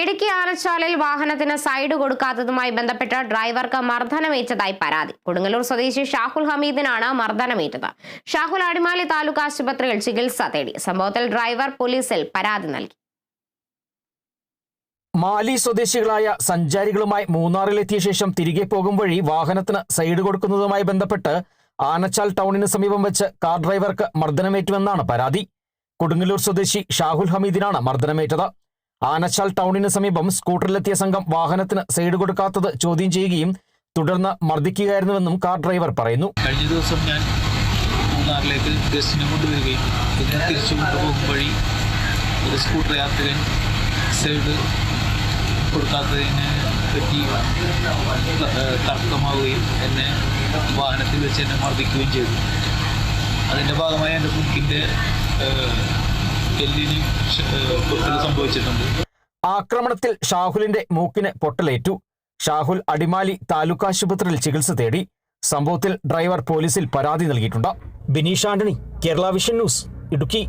ഇടുക്കി ആനച്ചാലിൽ വാഹനത്തിന് സൈഡ് കൊടുക്കാത്തതുമായി ബന്ധപ്പെട്ട് ഡ്രൈവർക്ക് മർദ്ദനമേറ്റതായി പരാതി. കൊടുങ്ങല്ലൂർ സ്വദേശി ഷാഹുൽ ഹമീദിനാണ് മർദ്ദനമേറ്റത്. ഷാഹുൽ അടിമാലി താലൂക്ക് ആശുപത്രിയിൽ ചികിത്സ തേടി. സംഭവത്തിൽ ഡ്രൈവർ പോലീസിൽ പരാതി നൽകി. മാലി സ്വദേശികളായ സഞ്ചാരികളുമായി മൂന്നാറിലെത്തിയ ശേഷം തിരികെ പോകും വഴി വാഹനത്തിന് സൈഡ് കൊടുക്കുന്നതുമായി ബന്ധപ്പെട്ട് ആനച്ചാൽ ടൗണിന് സമീപം വെച്ച് കാർ ഡ്രൈവർക്ക് മർദ്ദനമേറ്റുവെന്നാണ് പരാതി. കൊടുങ്ങല്ലൂർ സ്വദേശി ഷാഹുൽ ഹമീദിനാണ് മർദ്ദനമേറ്റത്. ആനച്ചാൽ ടൗണിന് സമീപം സ്കൂട്ടറിലെത്തിയ സംഘം വാഹനത്തിന് സൈഡ് കൊടുക്കാത്തത് ചോദ്യം ചെയ്യുകയും തുടർന്ന് മർദ്ദിക്കുകയായിരുന്നുവെന്നും കാർ ഡ്രൈവർ പറയുന്നു. കഴിഞ്ഞ ദിവസം ഞാൻ മൂന്നാറിലേക്ക് ഗസ്റ്റിനെ കൊണ്ടുവരികയും പിന്നെ തിരിച്ചു കൊണ്ടുപോകും വഴി ഒരു സ്കൂട്ടർ യാത്രികൻ സൈഡ് കൊടുക്കാത്തതിനെ പറ്റി തർക്കമാവുകയും എന്നെ വാഹനത്തിൽ വെച്ച് എന്നെ മർദ്ദിക്കുകയും ചെയ്തു. അതിന്റെ ഭാഗമായി എന്റെ മുക്കിന്റെ സംഭവിച്ചിട്ടുണ്ട്. ആക്രമണത്തിൽ ഷാഹുലിന്റെ മൂക്കിന് പൊട്ടലേറ്റു. ഷാഹുൽ അടിമാലി താലൂക്ക് ആശുപത്രിയിൽ ചികിത്സ തേടി. സംഭവത്തിൽ ഡ്രൈവർ പോലീസിൽ പരാതി നൽകിയിട്ടുണ്ട്. Bineesh Antony Kerala vision news Idukki.